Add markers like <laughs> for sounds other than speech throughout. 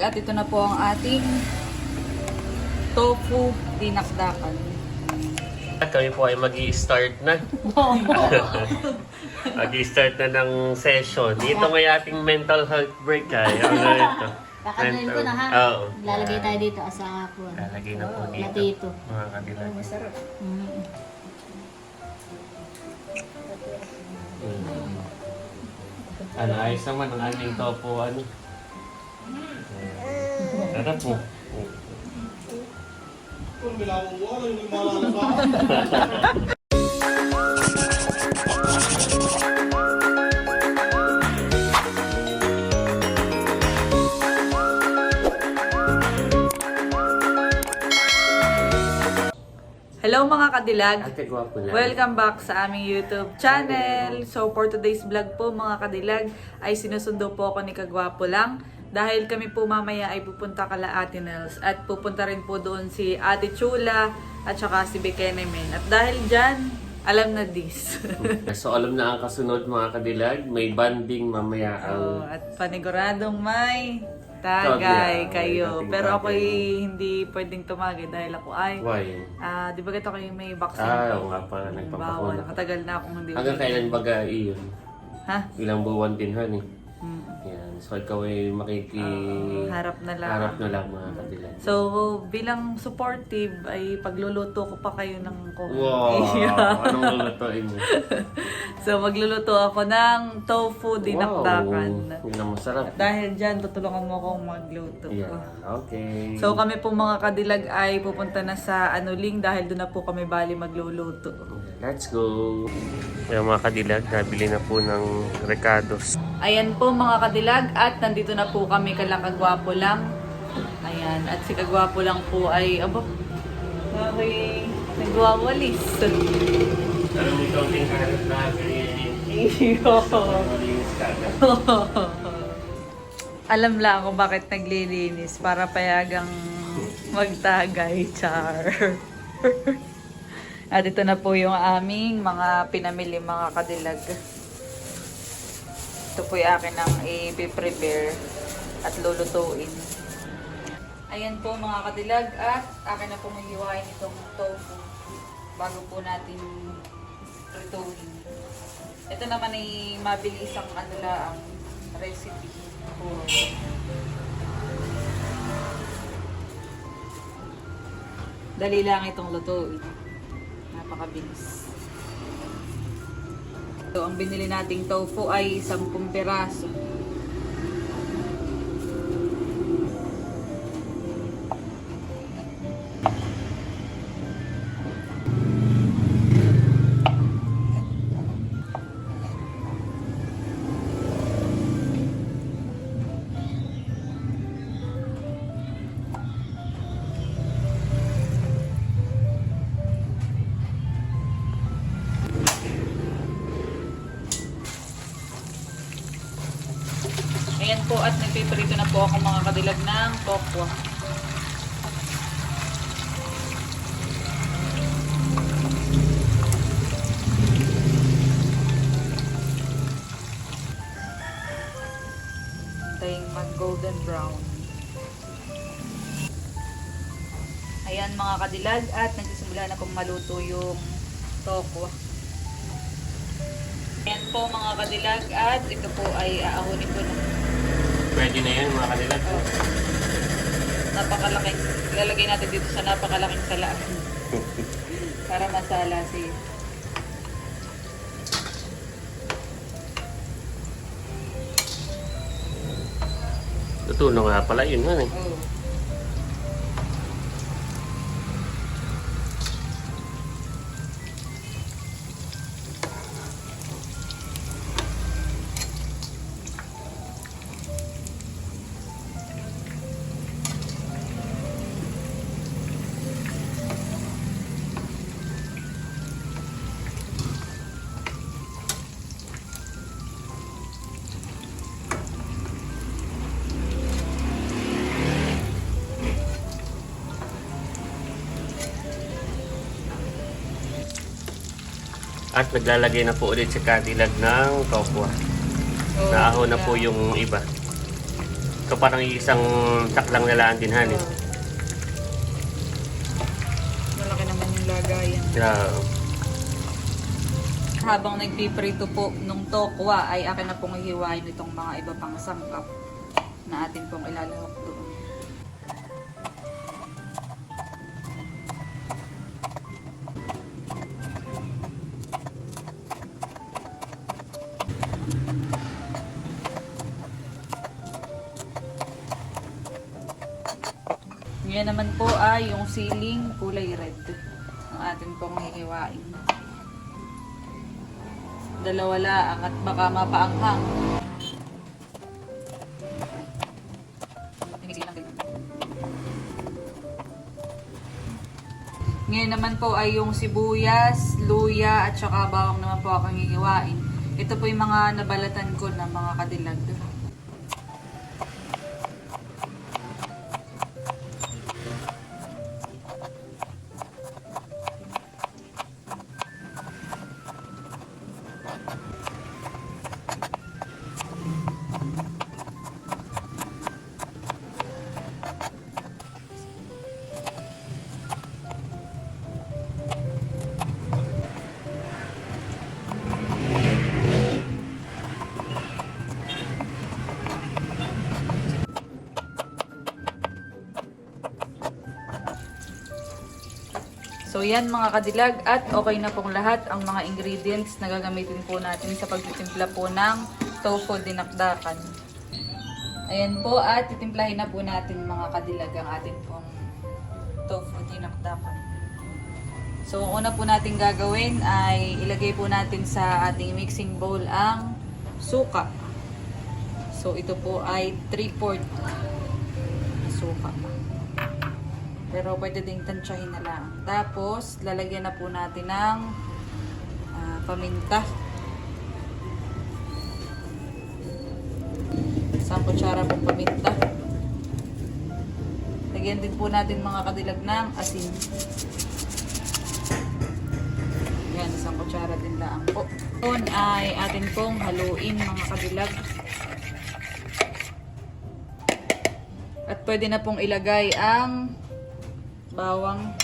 At ito na po ang ating tofu dinakdakan. At kami po ay mag start na. <laughs> mag start na ng session. Dito may ating mental health break ay. Ano ito? <laughs> Kakanain ko na ha. Oo. Lalagay tayo dito asawa ko. Lalagay na po dito. Latito. Mga kabilang. Mm. Mm. Ano, ayos naman ang aming topo, ano? Ano po? Hello mga kadilag! Welcome back sa aming YouTube channel. So for today's vlog po mga kadilag ay sinusundo po ako ni Kagwapo lang dahil kami po mamaya ay pupunta kala Ate Nels at pupunta rin po doon si Ate Chula at saka si Bekenemen. At dahil dyan, alam na this. So alam na ang kasunod mga kadilag, may banding mamaya oh, ang... at paniguradong may tagay kayo. Pero ako hindi pwedeng tumagay dahil ako ay Why? Ah, di ba ito kayo may vaccine? Ah, oo nga pala, Bawal. nagpapakuna. Matagal na akong hindi. Hanggang kailan baga iyon? Ha? Ilang buwan din, honey. So ikaw ay makiki... Ah, harap na lang. Harap na lang mga kadilag. So, bilang supportive, ay pagluluto ko pa kayo ng coffee. Wow! <laughs> Anong lulutuin mo? so, magluluto ako ng tofu dinakdakan. Wow! Yun ang masarap. At dahil dyan, tutulungan mo akong magluto. Yeah. Okay. So, kami po mga kadilag ay pupunta na sa Anuling dahil doon na po kami bali magluluto. Let's go! Yung mga kadilag, nabili na po ng recados. Ayan po mga kadilag at nandito na po kami kala kagwapo lang. Ayan, at si kagwapo lang po ay, abo, okay, nagwawalis. Alam mo ikaw din hanap na Iyo. <laughs> Alam lang kung bakit naglilinis para payagang magtagay, char. <laughs> At ito na po yung aming mga pinamili mga kadilag. Ito po yung akin ang i-prepare at lulutuin. Ayan po mga kadilag at akin na po maghiwain itong tofu bago po natin prituhin. Ito naman ay mabilis ang ano lang, recipe po. Dali lang itong lutuin. Napakabilis. So, ang binili nating tofu ay 10 piraso. Po at nagpiprito na po ako mga kadilag ng tokwa. Hintayin mag golden brown. Ayan mga kadilag at nagsisimula na pong maluto yung tokwa. Ayan po mga kadilag at ito po ay aahunin ko na. Pwede na yan mga kadilag. Oh. Napakalaking, ilalagay natin dito sa napakalaking salaan. <laughs> Para masala siya. Tutulong nga pala yun, honey. Oh. At naglalagay na po ulit si kadilag ng tokwa. Oh, Naaho na yeah. po yung iba. Ito parang isang taklang nalaan din, Han. Eh. Malaki naman yung lagayan. Yeah. Habang nagpiprito po nung tokwa ay akin na pong hihiwain itong mga iba pang sangkap na atin pong ilalahok doon. Ay yung ceiling kulay red ang atin pong hihiwain. Dalawa laang at baka mapaanghang. Ngayon naman po ay yung sibuyas, luya at saka bawang naman po akong hihiwain. Ito po yung mga nabalatan ko ng mga kadilag. So yan mga kadilag at okay na pong lahat ang mga ingredients na gagamitin po natin sa pagtitimpla po ng tofu dinakdakan. Ayan po at titimplahin na po natin mga kadilag ang ating pong tofu dinakdakan. So una po natin gagawin ay ilagay po natin sa ating mixing bowl ang suka. So ito po ay 3-4 suka. Pero pwede ding tansyahin na lang. Tapos, lalagyan na po natin ng ah, paminta. Isang kutsara pong paminta. Lagyan din po natin mga kadilag ng asin. Yan, isang kutsara din lang po. Ngayon ay atin pong haluin mga kadilag. At pwede na pong ilagay ang bawang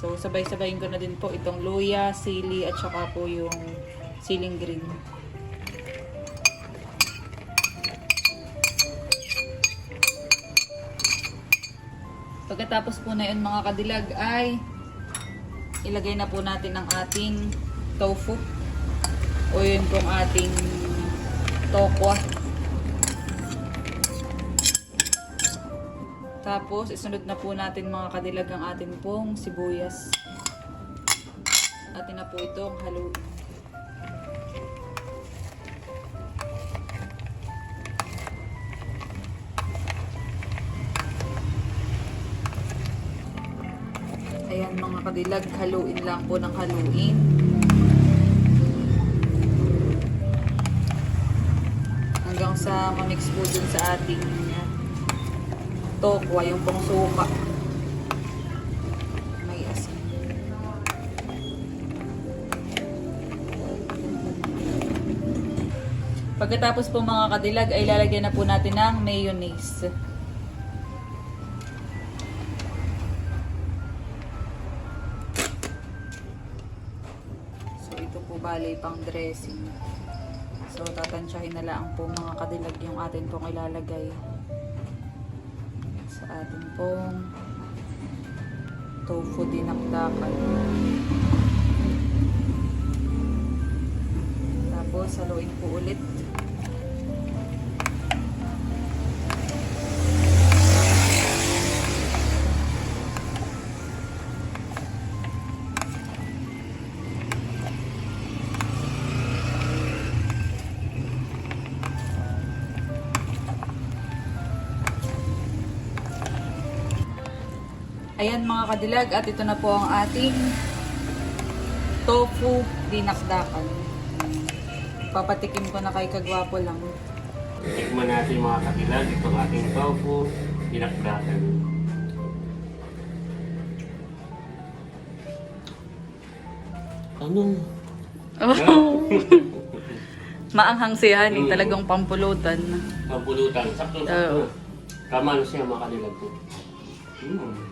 So, sabay-sabayin ko na din po itong luya, sili, at saka po yung siling green. Pagkatapos po na yun mga kadilag ay ilagay na po natin ang ating tofu o yun pong ating tokwa. Tapos, isunod na po natin mga kadilag ang ating pong sibuyas. Atin na po itong haluin. Ayan mga kadilag, haluin lang po ng haluin. Sa mamix po dun sa ating tokwa, yung pong suka. May asin. Pagkatapos po mga kadilag ay lalagyan na po natin ng mayonnaise. So ito po bali pang dressing. So, tatansyahin na lang po mga kadilag yung atin pong ilalagay sa ating pong tofu dinakdakan. Tapos, haluin po ulit. Ayan mga kadilag at ito na po ang ating tofu dinakdakan. Papatikim ko na kay Kagwapo lang. Tikman natin mga katilag itong ating tofu, dinakdakan. Ano? <laughs> Maanghang si Honey, talagang pampulutan. Mabulutan. Sakto, Oo. sakto. Tama na siya mga kanilag po. Hmm.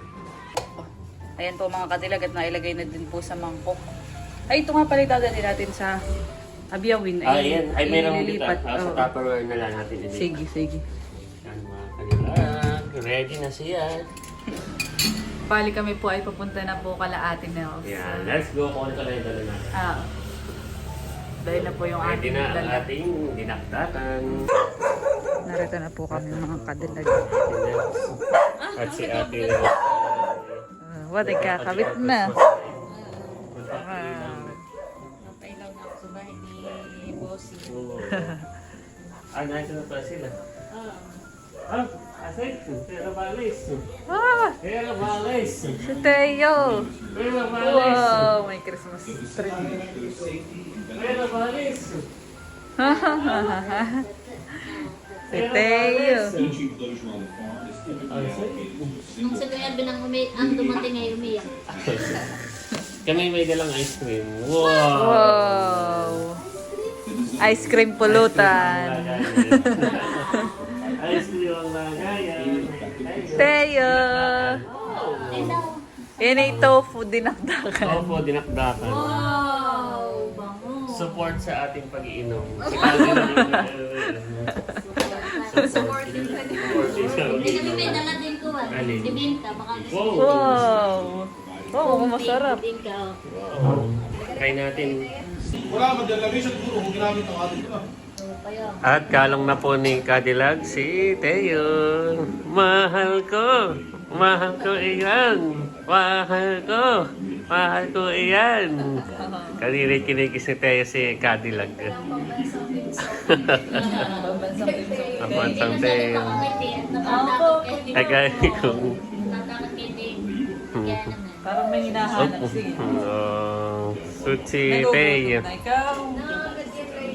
Ayan po mga kadilag at nailagay na din po sa mangkok. Ay, ito nga pala itadali natin sa abiyawin. Ah, yan. Ay, meron dito. ililipat. Ah, sa Oo. Tupperware na lang natin. ililipat. Sige, sige. Yan mga kanilag. Ready na siya. Bali kami po ay papunta na po kala Ate Nels. Yan. Let's go. Kung ano ka lang yung dala natin. Ah. Dahil na po yung Ready ating na ang dala. ating dinakdakan. Narito na po kami mga kadilag. At si ate. Uh, what, kakabit na. Napailaw na ako sa bahay ni Bossy. Ah, nasa na pa sila. Ah. Pero balis. Ah, Pero balis. si Teo. Pero balis. Wow, may Christmas tree. Pero balis. <laughs> si Teo. Nung si Kuya Binang umi ang dumating ay umiyak. <laughs> Kami may dalang ice cream. Wow. Wow. Ice cream pulutan. Ice cream ang lagayan. Teo. Ay daw. Yan ay tofu dinakdakan. Opo, dinakdakan. Wow! Bango. Support sa ating pag-iinom. Si Calvin ang Support din sa Hindi pag-iinom. may dala din ah. Alin? Bibingka, baka gusto Wow. Wow. Wow, mukhang masarap. Bibingka, oh. Wow. Try natin. Wala naman dyan. Lagay sa siguro kung ginamit ang. Oo, kaya. At kalong na po ni Cadillac si Teo. Mahal ko. Mahal ko iyan. Mahal ko. Mahal ko iyan. Kanina kinikis ni Teo si Cadillac. Ang bansang <laughs> Teo. Kay Tito. Ay kaya. Kaya naman. Parang may hinahanap siya. Oh, suchi Nagugutom Teo. na ikaw.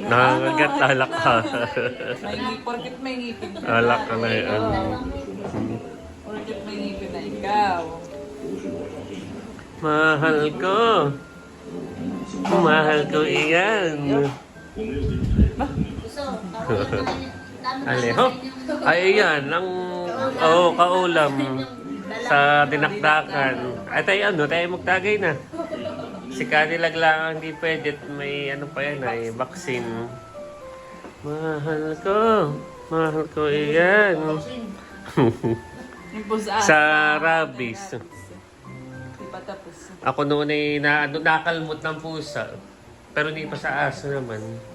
Nangangagat alak ka. May porkit may ngipin ka. Alak ka na yan. Porkit may ngipin na ikaw. Mahal ko. Mahal ko iyan. Gusto, <laughs> Aleho. Ay, yan. Ang oh, kaulam sa dinakdakan. Ay, tayo ano, tayo magtagay na. Si Cadillac lang ang hindi pwede. at May ano pa yan ay vaccine. Mahal ko. Mahal ko iyan. Sa rabies. Ako noon ay na, ano, nakalmot ng pusa. Pero hindi pa sa aso naman.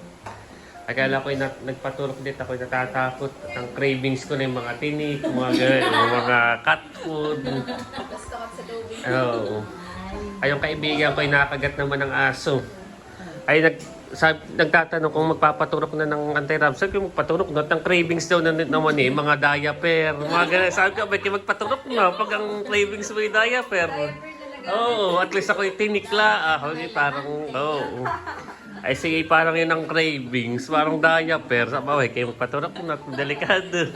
Akala ko na, nagpaturok dito ako natatakot. Ang cravings ko na yung mga tinik, mga ganun, yung mga cat food. Oo. Ay, yung kaibigan ko ay nakagat naman ng aso. Ay, nag, sab, nagtatanong kung magpapaturok na ng anti-rab. Sabi ko, magpaturok na. Ang cravings daw na, naman eh, mga diaper, mga ganun. Sabi ko, ba't kayo magpaturok na pag ang cravings mo yung diaper? Oo, at least ako yung tinikla. Ah, okay, parang, oo. Ay, sige, parang yun ang cravings. Parang diaper. Sabi ko, kayo magpaturok na. Delikado.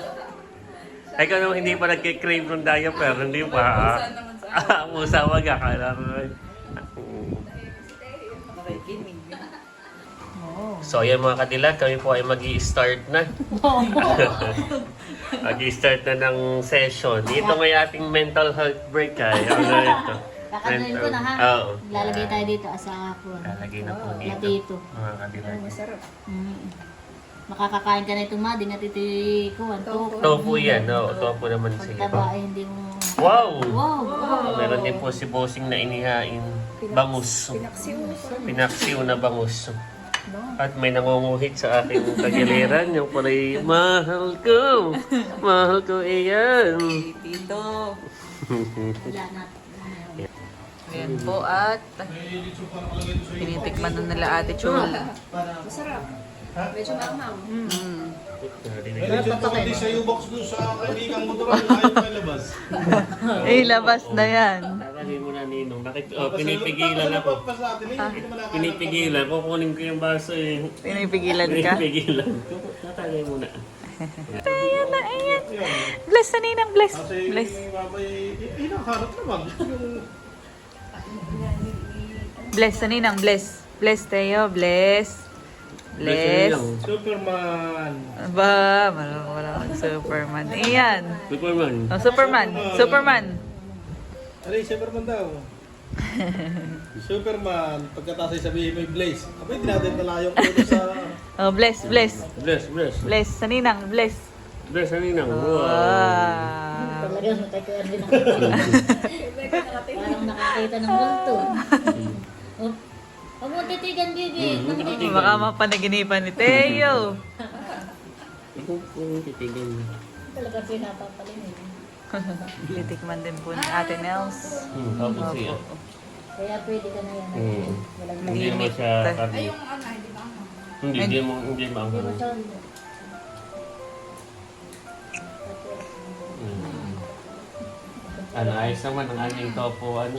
Ay, ikaw naman hindi pa nagkikrave ng diaper. Hindi pa. ah. Ah, musa <laughs> wag ka. Kala. Oo. So, ayan mga kadilag, kami po ay mag start na. <laughs> mag start na ng session. Dito may ating mental health break ay. Ano na ito? Kakanoin ko na ha. Oo. Lalagay tayo dito asa ako. Lalagay na po dito. Latito. Mga kadilag. Mm. Makakakain ka na itong ma, di na titikuan. Tofu. Tofu yan, no? Tofu naman siya. Pagtaba ay hindi mo... Wow! Wow! wow. Meron din po si Bossing na inihain. Bangus. Pinaksiw na bangus. At may nangunguhit sa aking kagiliran. Yung parang, mahal ko. Mahal ko iyan. Tito. Wala na. Ayan po at tinitikman na nila Ate Chula. Medyo maanghang. Mm. Medyo hindi sa U-box doon sa kaibigang motoran. <laughs> Ayaw na ilabas. <laughs> Eh, labas na yan. Tatagin mo na ninong. Bakit? Oh, pinipigilan ako. Pinipigilan. Kukunin ko yung baso eh. Pinipigilan ka. Pinipigilan <laughs> ko. Tatagay mo na. Ayan na, ayan. Bless na ninang, bless. Kasi Bless. yung mamay, hinaharap naman. Yung Bless, saninang, bless. Bless, Teo, bless. Bless. Superman. Ba, wala wala Superman. Iyan. Superman. Oh, Superman. Superman. Ano yung Superman daw? <laughs> Superman, pagkatapos sabihin may Blaze. Abay, di natin pala yung photo sa... Oh, bless, bless. Bless, bless. Bless, saninang, bless. Ano yun? Wow. Wow. Talagang ko rin ako. Parang nakakita ng multo. Oh, Huwag mo titigan, Bibi. Nang- Baka mapanaginipan ni Teo. Ako kung titigan. Talaga pinapapaling eh. Titikman din po ni Ate Nels. Hmm, tapos siya. Kaya pwede ka na yan. Hmm. Walang Hindi naman siya karne. Hindi, hindi mo, hindi mo ang Hindi mo Ano, ayos naman ang aming topo, ano.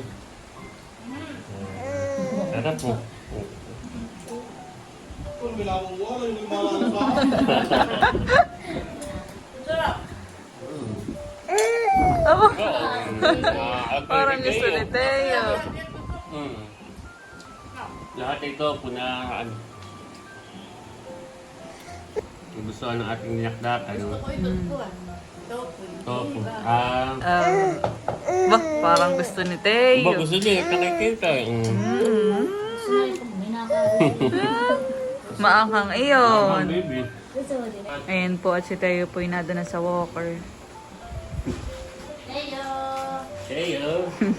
Maalala pa? Aba, Ah, parang gusto ni Teo. Hmm. Lahat ito, puna, ano. Gusto ng ating niyakdakan. Gusto ko ito, Topo. Ah, Um, bah, parang gusto ni ba Teo. gusto niya nakikita. Mm. Nakakita. Maanghang Ah, iyon. baby. Ayan po at si Teo po inado na sa walker. Heyo! Teo.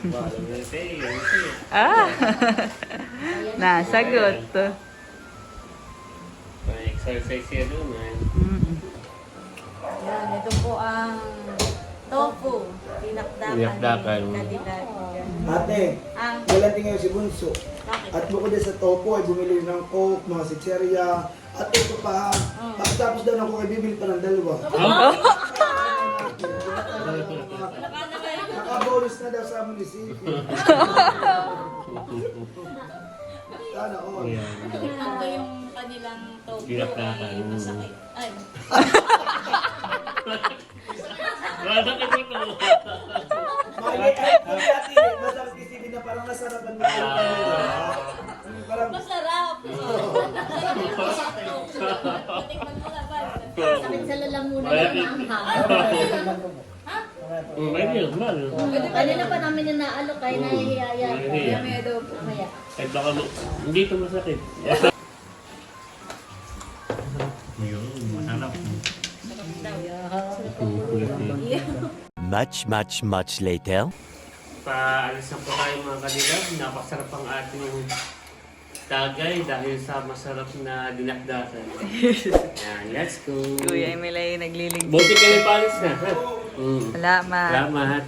Balo na Teo. Ah! Nasagot. May exercise siya doon. eh. Mm. Yan, ito po ang tofu. Pinakdakan Pinakdakan. ni Kadilag. Ate, Ang galante ngayon si Bunso. At bukod din sa topo ay bumili ng coke, mga sitserya, at ito pa, pagkatapos daw ng coke ay bibili pa ng dalawa. <laughs> Nakabonus na daw sa munisipyo. Sana all. Ito yung kanilang tofu Pinakdakan. ay masakit. Ay, <laughs> Wala ka dito. Ay, ate, masarap isipin na parang nasarapan mo. Parang, masarap! Masarap yung tofu. Tikman mo na ba? Sakit sa lalamunan ng maanghang. Mm, May deal, mal. Kanina pa namin yung naalok kaya nahihiya yan. Nahihiya. Kaya may adobo. Kahit baka mo, hindi ito masakit. Much, much, much later. Paalis na po tayo mga kanila. Napakasarap ang ating tagay dahil sa masarap na dinakdakan. Yan, let's go. Kuya Emil ay naglilig. Buti kayo paalis na. ha? Mm. Salamat. Salamat.